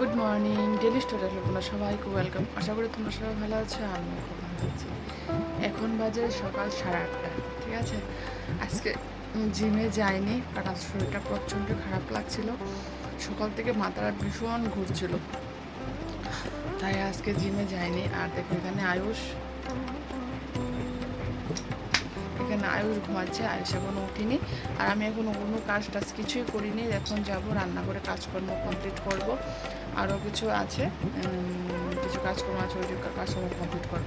Good morning, daily স্টোরে তোমরা সবাইকে, ওয়েলকাম। আশা করি তোমরা সবাই ভালো আছো, আমিও খুব ভালো আছি। এখন বাজে সকাল সাড়ে আটটা, ঠিক আছে? আজকে জিমে যাইনি কারণ আজ শরীরটা প্রচণ্ড খারাপ লাগছিল। সকাল থেকে মাথাটা ভীষণ ঘুরছিল। তাই আজকে জিমে যাইনি, আর দেখো এখানে আয়ুষ। এখানে আয়ুষ ঘুমাচ্ছে, আয়ুষ এখনও উঠিনি আর আমি এখনও কোনো কাজ টাজ কিছুই করিনি, এখন যাব রান্না করে কাজকর্ম কমপ্লিট করব। আরও কিছু আছে কিছু কাজকর্ম আছে, ওই কাজকর্ম কমপ্লিট করব।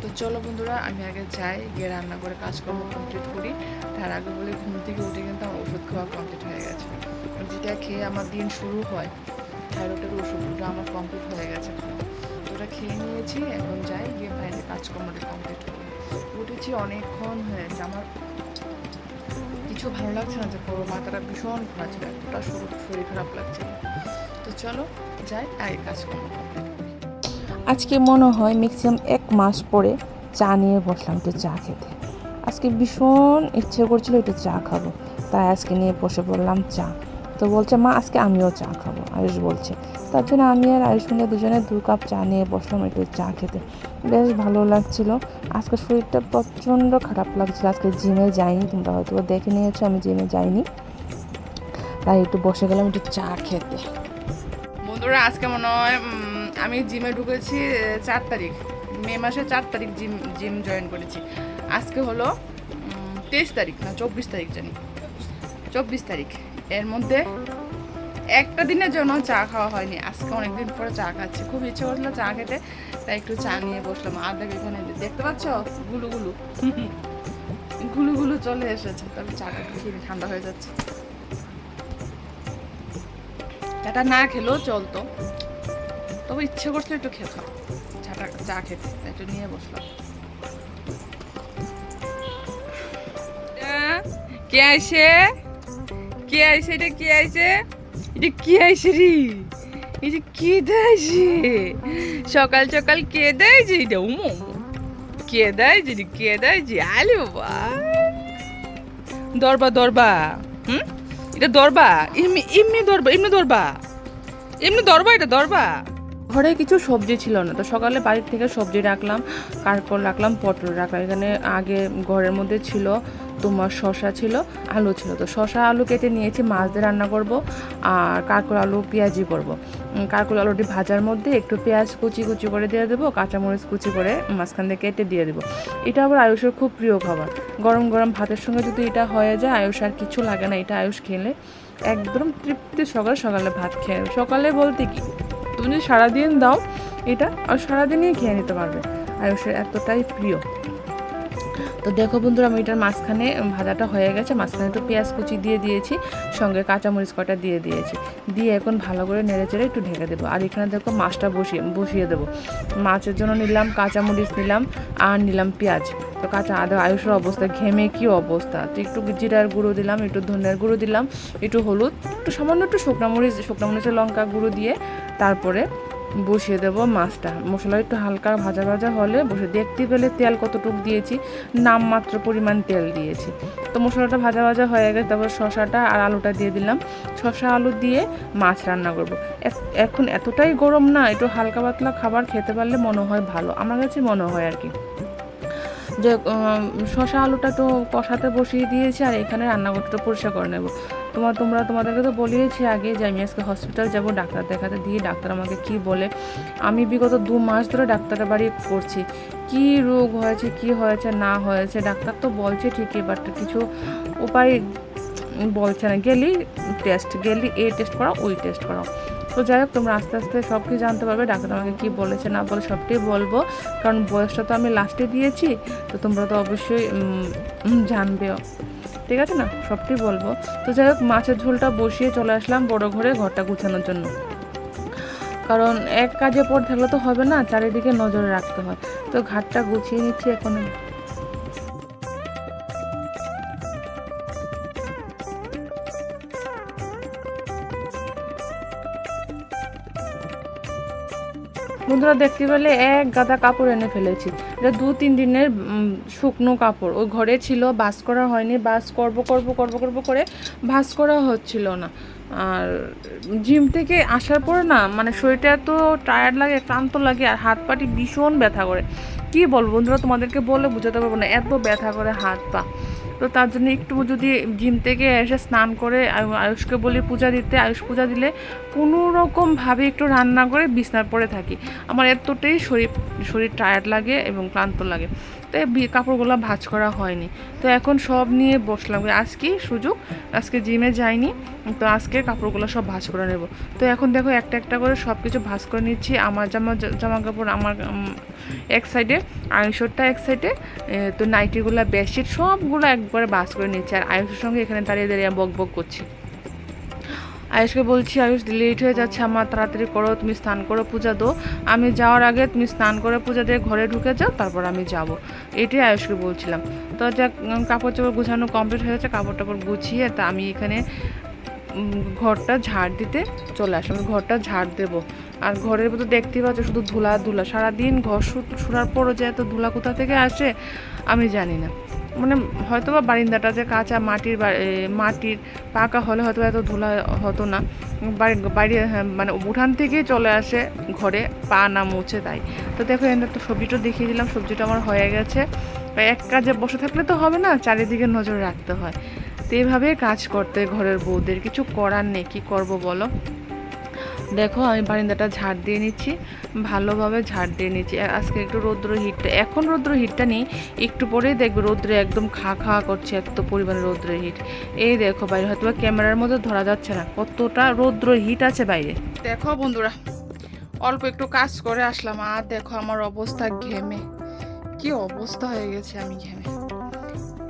তো চলো বন্ধুরা, আমি আগে যাই, গিয়ে রান্না করে কাজকর্ম কমপ্লিট করি। তার আগে বলে ঘুম থেকে উঠে কিন্তু আমার ওষুধ খাওয়া কমপ্লিট হয়ে গেছে। যেটা খেয়ে আমার দিন শুরু হয় থাইরয়েডের ওষুধটা আমার কমপ্লিট হয়ে গেছে। ওটা খেয়ে নিয়েছি, এখন যাই, গিয়ে বাইরে কাজকর্মটা কমপ্লিট করি। উঠেছি অনেকক্ষণ হয়েছে আমার কিছু ভালো লাগছে না যে পুরো মাথাটা ভীষণ ঘোরাচ্ছিল এতটা শরীর খারাপ লাগছে। তো চলো, যাই আগে কাজকর্ম আজকে মনে হয় ম্যাক্সিমাম এক মাস পরে চা নিয়ে বসলাম একটু চা খেতে। আজকে ভীষণ ইচ্ছে করছিল একটু চা খাব, তাই আজকে নিয়ে বসে পড়লাম চা। তো বলছে, মা, আজকে আমিও চা খাব। আয়ুষ বলছে, তার জন্য আমি আর আয়ুষ মিলে দুজনে দু কাপ চা নিয়ে বসলাম একটু চা খেতে। বেশ ভালো লাগছিল। আজকে শরীরটা প্রচণ্ড খারাপ লাগছিল। আজকে জিমে যাইনি, তোমরা হয়তো দেখে নিয়েছো, আমি জিমে যাইনি। তাই একটু বসে গেলাম একটু চা খেতে। বন্ধুরা আজকে মনে হয় আমি জিমে ঢুকেছি চার তারিখ। মে মাসে চার তারিখ জিম জিম জয়েন করেছি। আজকে হলো তেইশ তারিখ না চব্বিশ তারিখ জানি। চব্বিশ তারিখ। এর মধ্যে একটা দিনের জন্য চা খাওয়া হয়নি। আজকে অনেকদিন পরে চা খাচ্ছি। খুব ইচ্ছে করছিল চা খেতে তাই একটু চা নিয়ে বসলাম। আর দেখো এখানে দেখতে পাচ্ছ? গুলু গুলু। গুলু গুলু চলে এসেছে। তবে চাটা একটু ঠান্ডা হয়ে যাচ্ছে। চাটা না খেলেও চলতো তবে ইচ্ছে করছিল একটু খেতাম চাটা চা খেতে একটু নিয়ে বসলাম। আহ, কে আইছে? কে আইছে? এটা কে আইছে? এটা কি আইসে রে? এই যে কে দেয়ছে সকাল সকাল কে দেয়ছে এটা উমো কে দেয়ছে রে কে দেয়ছে আলে বাবা দরবা দরবা। হুম? এটা দরবা। এমনি দরবা এমনি দরবা। এমনি দরবা এটা দরবা। ঘরে কিছু সবজি ছিল না। তো সকালে বাড়ির থেকে সবজি রাখলাম কারকল রাখলাম, পটল রাখলাম। এখানে আগে ঘরের মধ্যে ছিল তোমার শশা ছিল, আলু ছিল। তো শশা আলু কেটে নিয়েছি, মাছ দিয়ে রান্না করব আর কারকল আলু পেঁয়াজি করব। কারকল আলুটি ভাজার মধ্যে একটু পেঁয়াজ কুচি কুচি করে দিয়ে দেবো, কাঁচামরিচ কুচি করে মাঝখান দিয়ে কেটে দিয়ে দেবো। এটা আবার আয়ুষের খুব প্রিয় খাবার। গরম গরম ভাতের সঙ্গে যদি এটা হয়ে যায়, আয়ুষ আর কিছু লাগে না, এটা আয়ুষ খেলে একদম তৃপ্তি সকালে সকালে ভাত খেয়ে, সকালে বলতে কি? তুমি যদি সারাদিন দাও এটা, আর সারাদিনই খেয়ে নিতে পারবে। আয়ুষের এতটাই প্রিয়। তো দেখো বন্ধুরা, আমি এটার মাঝখানে ভাজাটা হয়ে গেছে। মাঝখানে একটু পেঁয়াজ কুচি দিয়ে দিয়েছি, সঙ্গে কাঁচামরিচ কটা দিয়ে দিয়েছি। দিয়ে এখন ভালো করে নেড়ে চেড়ে একটু ঢেকে দেবো। আর এখানে দেখো মাছটা বসিয়ে বসিয়ে দেবো। মাছের জন্য নিলাম কাঁচামরিচ, নিলাম আর নিলাম পেঁয়াজ। তো কাঁচা আদা, আয়ুষের অবস্থা, ঘেমে কি অবস্থা? তো একটু জিরার গুঁড়ো দিলাম, একটু ধনিয়ার গুঁড়ো দিলাম, একটু হলুদ, একটু সামান্য একটু শুকনো মরিচ, শুকনো মরিচের লঙ্কা গুঁড়ো দিয়ে তারপরে বসিয়ে দেবো মাছটা। মশলা একটু হালকা ভাজা ভাজা হলে বসে দেখতে পেলে তেল কতটুক দিয়েছি, নামমাত্র পরিমাণ তেল দিয়েছি। তো মশলাটা ভাজা ভাজা হয়ে গেছে, তারপর শশাটা আর আলুটা দিয়ে দিলাম। শশা আলু দিয়ে মাছ রান্না করব। এখ- এখন এতটাই গরম না, একটু হালকা পাতলা খাবার খেতে পারলে মনে হয় ভালো। আমার কাছে মনে হয় আর কি। যে শশা আলুটা তো কষাতে বসিয়ে দিয়েছি আর এখানে রান্নাঘরটা পরিষ্কার করে নেব। তোমার তোমরা তোমাদেরকে তো বলিয়েছি আগে যে আমি আজকে হসপিটাল যাব, ডাক্তার দেখাতে। দিয়ে ডাক্তার আমাকে কি বলে? আমি বিগত দু মাস ধরে ডাক্তারের বাড়ি করছি কি রোগ হয়েছে, কি হয়েছে, না হয়েছে, ডাক্তার তো বলছে ঠিকই বাট কিছু উপায় বলছে না। গেলি টেস্ট গেলি এই টেস্ট করাও, ওই টেস্ট করাও। তো যাই হোক, তোমরা আস্তে আস্তে সব কিছু জানতে পারবে। ডাক্তার আমাকে কী বলেছে, না বলে সবটাই বলব। কারণ বয়সটা তো আমি লাস্টে দিয়েছি, তো তোমরা তো অবশ্যই জানবেও। ঠিক আছে না? সবটাই বলব। তো যাই হোক, মাছের ঝোলটা বসিয়ে চলে আসলাম বড় ঘরে ঘরটা গুছানোর জন্য। কারণ এক কাজে পর থাকলে তো হবে না, চারিদিকে নজরে রাখতে হয়। তো ঘাটটা গুছিয়ে নিচ্ছি এখন বন্ধুরা, দেখতে পেলে এক গাদা কাপড় এনে ফেলেছি। এটা দু তিন দিনের শুকনো কাপড়। ও ঘরে ছিল, বাস করা হয়নি, বাস করব করব করব করব করে ভাস করা হচ্ছিল না। আর জিম থেকে আসার পর না মানে শরীরটা এত টায়ার্ড লাগে, ক্লান্ত লাগে, আর হাত পাটি ভীষণ ব্যথা করে। কি বলব বন্ধুরা, তোমাদেরকে বলে বোঝাতে পারব না, এত ব্যথা করে হাত পা। তো তার জন্য একটু যদি জিম থেকে এসে স্নান করে আয়ুষকে বলি পূজা দিতে, আয়ুষ পূজা দিলে কোনো রকমভাবে একটু রান্না করে বিছনার পরে থাকি। আমার এতটাই শরীর শরীর টায়ার্ড লাগে এবং ক্লান্ত লাগে। তাই কাপড়গুলো ভাঁজ করা হয়নি। তো এখন সব নিয়ে বসলাম। আজকে সুযোগ, আজকে জিমে যাইনি, তো আজকে কাপড়গুলো সব ভাঁজ করে নেব। তো এখন দেখো একটা একটা করে সব কিছু ভাঁজ করে নিচ্ছি। আমার জামা জামা কাপড় আমার এক সাইডে আয়ুষরটা এক সাইডে তো নাইটিগুলো বেডশিট সবগুলো একবারে বাস করে নিচ্ছি। আর আয়ুষের সঙ্গে এখানে দাঁড়িয়ে দাঁড়িয়ে বক বক করছি। আয়ুষকে বলছি, আয়ুষ লেট হয়ে যাচ্ছে, আমার তাড়াতাড়ি করো, তুমি স্নান করো, পূজা দো। আমি যাওয়ার আগে তুমি স্নান করে, পূজা দিয়ে ঘরে ঢুকে যাও, তারপর আমি যাব। এটাই আয়ুষকে বলছিলাম। তো যা কাপড় চোপড় গুছানো কমপ্লিট হয়ে গেছে কাপড় টাপড় গুছিয়ে তা আমি এখানে ঘরটা ঝাড় দিতে চলে আসলাম। ঘরটা ঝাড় দেবো। আর ঘরের ভিতর দেখতেই পাচ্ছ শুধু ধুলা ধুলা সারাদিন ঘর শুরার পরও যে এত ধুলা কোথা থেকে আসে, আমি জানি না। মানে হয়তো বা বারিন্দাটা যে কাঁচা মাটির মাটির পাকা হলে হয়তো এত ধুলা হতো না। বাড়ি বাড়ি হ্যাঁ, মানে উঠান থেকেই চলে আসে ঘরে পা না মুছে তাই। তো দেখো এখানে তো সবজিটা দেখিয়ে দিলাম সবজিটা আমার হয়ে গেছে। এক কাজে বসে থাকলে তো হবে না চারিদিকে নজর রাখতে হয়। তো এইভাবে কাজ করতে ঘরের বউদের কিছু করার নেই কী করব বলো? দেখো, আমি বারিন্দাটা ঝাড় দিয়ে নিচ্ছি। ভালোভাবে ঝাড় দিয়ে নিচ্ছি। আজকে একটু রৌদ্র হিটটা, এখন রৌদ্র হিটটা নেই, একটু পরেই দেখবে রৌদ্রে একদম খা খা করছে, এত পরিমাণে রৌদ্রের হিট। এই দেখো বাইরে হয়তো ক্যামেরার মধ্যে ধরা যাচ্ছে না, কতটা রৌদ্র হিট আছে বাইরে। দেখো বন্ধুরা, অল্প একটু কাজ করে আসলাম, আর দেখো আমার অবস্থা ঘেমে। কি অবস্থা হয়ে গেছে আমি ঘেমে।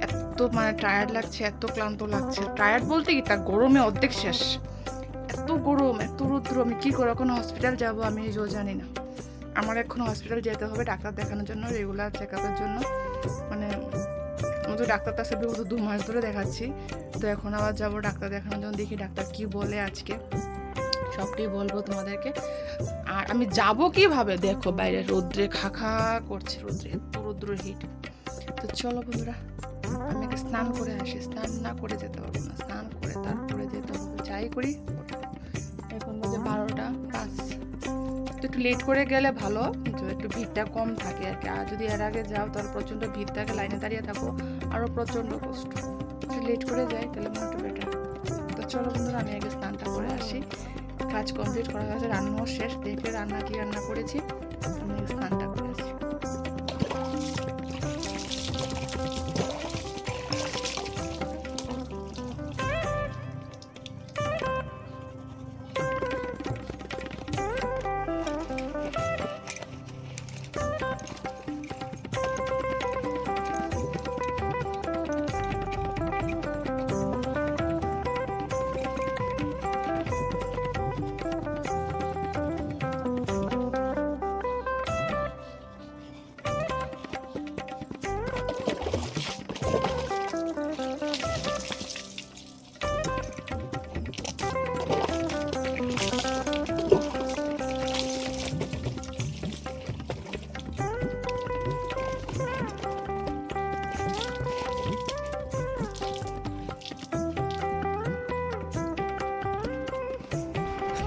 এত মানে টায়ার্ড লাগছে, এত ক্লান্ত লাগছে। টায়ার্ড বলতে কি? তা গরমে অর্ধেক শেষ। এত গরম, এত রৌদ্র, আমি কী করে এখন হসপিটাল যাব আমি নিজেও জানি না। আমার এখন হসপিটাল যেতে হবে, ডাক্তার দেখানোর জন্য রেগুলার চেক আপের জন্য। মানে আমি তো ডাক্তার কাছে বিগত দু মাস ধরে দেখাচ্ছি। তো এখন আবার যাব ডাক্তার দেখানোর জন্য, দেখি ডাক্তার কি বলে আজকে। সবটাই বলব তোমাদেরকে। আর আমি যাব কীভাবে? দেখো, বাইরে রৌদ্রে খা খা করছে, রৌদ্রে এত রৌদ্র হিট তো চলো বন্ধুরা, আমি স্নান করে আসি। স্নান না করে যেতে পারব না, স্নান করে তারপরে যেতে হবে। যাই করি। এখন বাজে বারোটা পাঁচ। একটু লেট করে গেলে ভালো তো একটু ভিড়টা কম থাকে আর কি। আর যদি এর আগে যাও, তাহলে প্রচণ্ড ভিড় থাকে, লাইনে দাঁড়িয়ে থাকো আরও প্রচণ্ড কষ্ট। লেট করে যাই, তাহলে মনে একটু বেটার তো চলো বন্ধুরা, আমি আগে স্নানটা করে আসি। কাজ কমপ্লিট করা হয়েছে রান্নাও শেষ। দেখে রান্না কি রান্না করেছি, আমি স্নানটা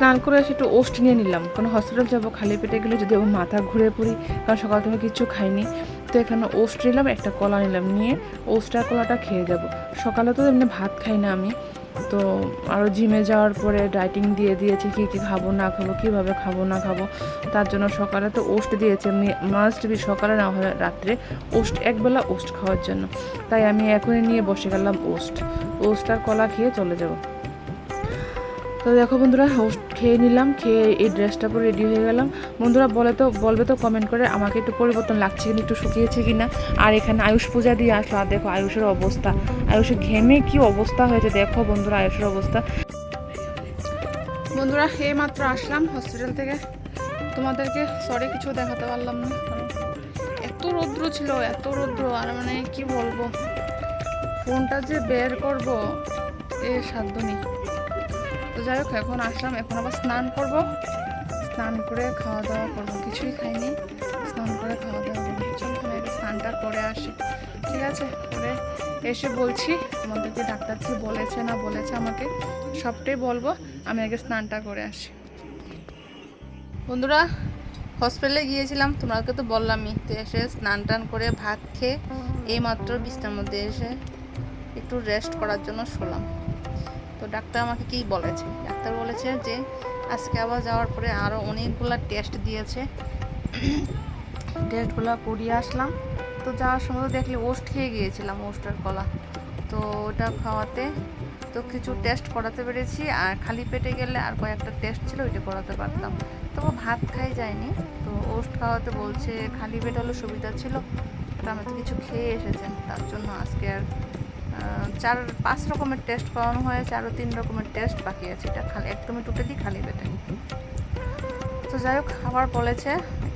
স্নান করে এসে একটু ওস্ট নিয়ে নিলাম। কারণ হসপিটাল যাব, খালি পেটে গেলে যদি আমার মাথা ঘুরে পড়ি, কারণ সকাল থেকে কিছু খাইনি। তো এখানে ওস্ট নিলাম, একটা কলা নিলাম নিয়ে ওস্ট কলাটা খেয়ে যাব। সকালে তো এমনি ভাত খাই না আমি। তো আরও জিমে যাওয়ার পরে ডাইটিং দিয়ে দিয়েছি, কী কী খাব, না খাব, কীভাবে খাব, না খাব। তার জন্য সকালে তো ওস্ট দিয়েছে মাস্ট বি সকালে, না হয় রাত্রে ওস্ট একবেলা ওস্ট খাওয়ার জন্য। তাই আমি এখনই নিয়ে বসে গেলাম ওস্ট ওস্ট আর কলা খেয়ে চলে যাব। তো দেখো বন্ধুরা খেয়ে নিলাম, খেয়ে এই ড্রেসটা পরে রেডি হয়ে গেলাম। বন্ধুরা বলে তো, বলবে তো কমেন্ট করে আমাকে একটু পরিবর্তন লাগছে কিনা, একটু শুকিয়েছে কিনা। আর এখানে আয়ুষ পূজা দিয়ে আসলো। আর দেখো আয়ুষের অবস্থা। আয়ুষের ঘেমে কি অবস্থা হয়েছে দেখো বন্ধুরা, আয়ুষের অবস্থা। বন্ধুরা এই মাত্র আসলাম হসপিটাল থেকে। তোমাদেরকে সরি কিছু দেখাতে পারলাম না। এত রৌদ্র ছিল, এত রৌদ্র। আর মানে কি বলব? ফোনটা যে বের করব, এ সাধ্য নেই। তো যাই হোক, এখন আসলাম। এখন আবার স্নান করব। স্নান করে খাওয়া দাওয়া করব। কিছুই খাইনি। স্নান করে খাওয়া দাওয়া করব। চলো আমি স্নানটা করে আসি। ঠিক আছে? করে এসে বলছি, আমাদেরকে ডাক্তার কি বলেছে না বলেছে আমাকে, সবটাই বলব। আমি আগে স্নানটা করে আসি। বন্ধুরা, হসপিটালে গিয়েছিলাম। তোমাকে তো বললামই, তো এসে স্নান টান করে ভাত খেয়ে, এইমাত্র বিছনার মধ্যে এসে একটু রেস্ট করার জন্য শোলাম। তো ডাক্তার আমাকে কি বলেছে? ডাক্তার বলেছে যে আজকে আবার যাওয়ার পরে আরও অনেকগুলো টেস্ট দিয়েছে। টেস্টগুলো করিয়ে আসলাম। তো যাওয়ার সময় দেখলে ওষুধ খেয়ে গিয়েছিলাম ওষুধের কলা। তো ওটা খাওয়াতে তো কিছু টেস্ট করাতে পেরেছি। আর খালি পেটে গেলে আর কয়েকটা টেস্ট ছিল, ওইটা করাতে পারতাম। তবু ভাত খাই যায়নি। তো ওষুধ খাওয়াতে বলছে, খালি পেট হলে সুবিধা ছিল। তো আমি তো কিছু খেয়ে এসেছেন, তার জন্য আজকে আর চার, পাঁচ রকমের টেস্ট করানো হয়েছে আরও তিন রকমের টেস্ট বাকি আছে। এটা খালি, একদমই টোটালি খালি পেটে তো যাই হোক আবার বলেছে,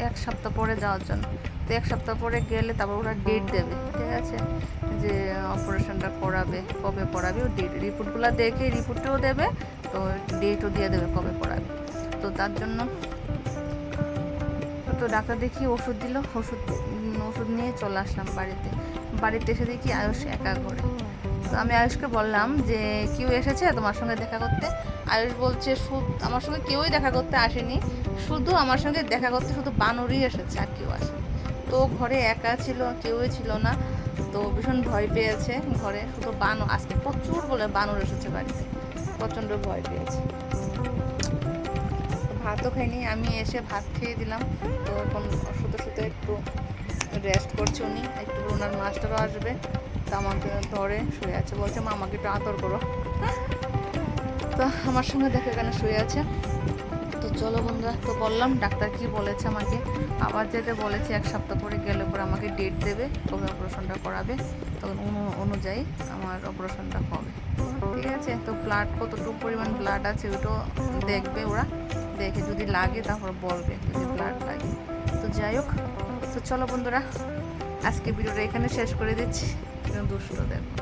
এক সপ্তাহ পরে যাওয়ার জন্য। তো এক সপ্তাহ পরে গেলে তারপর ওরা ডেট দেবে, ঠিক আছে? যে অপারেশনটা করাবে, কবে করাবে, ও ডেট রিপোর্টগুলো দেখে রিপোর্টও দেবে, তো ডেটও দিয়ে দেবে কবে করাবে। তো তার জন্য তো ডাক্তার দেখি ওষুধ দিল, ওষুধ ওষুধ নিয়ে চলে আসলাম বাড়িতে। বাড়িতে এসে দেখি আয়ুষ একা করে তো আমি আয়ুষকে বললাম যে, কেউ এসেছে তোমার সঙ্গে দেখা করতে? আয়ুষ বলছে শুধু আমার সঙ্গে কেউই দেখা করতে আসেনি। শুধু আমার সঙ্গে দেখা করতে শুধু বানরই এসেছে, আর কেউ আসে তো ঘরে একা ছিল, কেউই ছিল না। তো ভীষণ ভয় পেয়েছে ঘরে। শুধু বানর, আজকে প্রচুর বলে বানর এসেছে বাড়িতে। প্রচণ্ড ভয় পেয়েছে। ভাতও খাইনি, আমি এসে ভাত খেয়ে দিলাম। তো এখন শুধু শুধু একটু রেস্ট করছে উনি। একটু ওনার মাস্টারও আসবে। আমাকে ধরে শুয়ে আছে। বলছে, মা, আমাকে একটু আদর করো। তো আমার সঙ্গে দেখে এখানে শুয়ে আছে। তো চলো বন্ধুরা, তো বললাম, ডাক্তার কি বলেছে আমাকে? আবার যেতে বলেছে, এক সপ্তাহ পরে গেলে পরে আমাকে ডেট দেবে কবে অপারেশনটা করাবে। তখন অনু- অনুযায়ী আমার অপারেশনটা হবে। ঠিক আছে? তো ব্লাড কতটুকু পরিমাণ ব্লাড আছে ওটাও দেখবে ওরা। দেখে যদি লাগে তারপর বলবে যদি ব্লাড লাগে। তো যাই হোক, তো চলো বন্ধুরা আজকে ভিডিওটা এখানে শেষ করে দিচ্ছি। দুষ্ট দেখো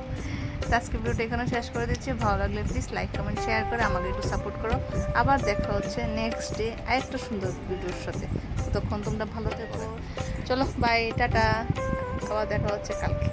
আজকে ভিডিওটা এখানে শেষ করে দিচ্ছি। ভালো লাগলে প্লিজ লাইক কমেন্ট শেয়ার করে আমাকে একটু সাপোর্ট করো। আবার দেখা হচ্ছে নেক্সট ডে আরেকটা সুন্দর ভিডিওর সাথে। তখন তোমরা ভালো থেকো। চলো বাই টাটা। আবার দেখা হচ্ছে কালকে।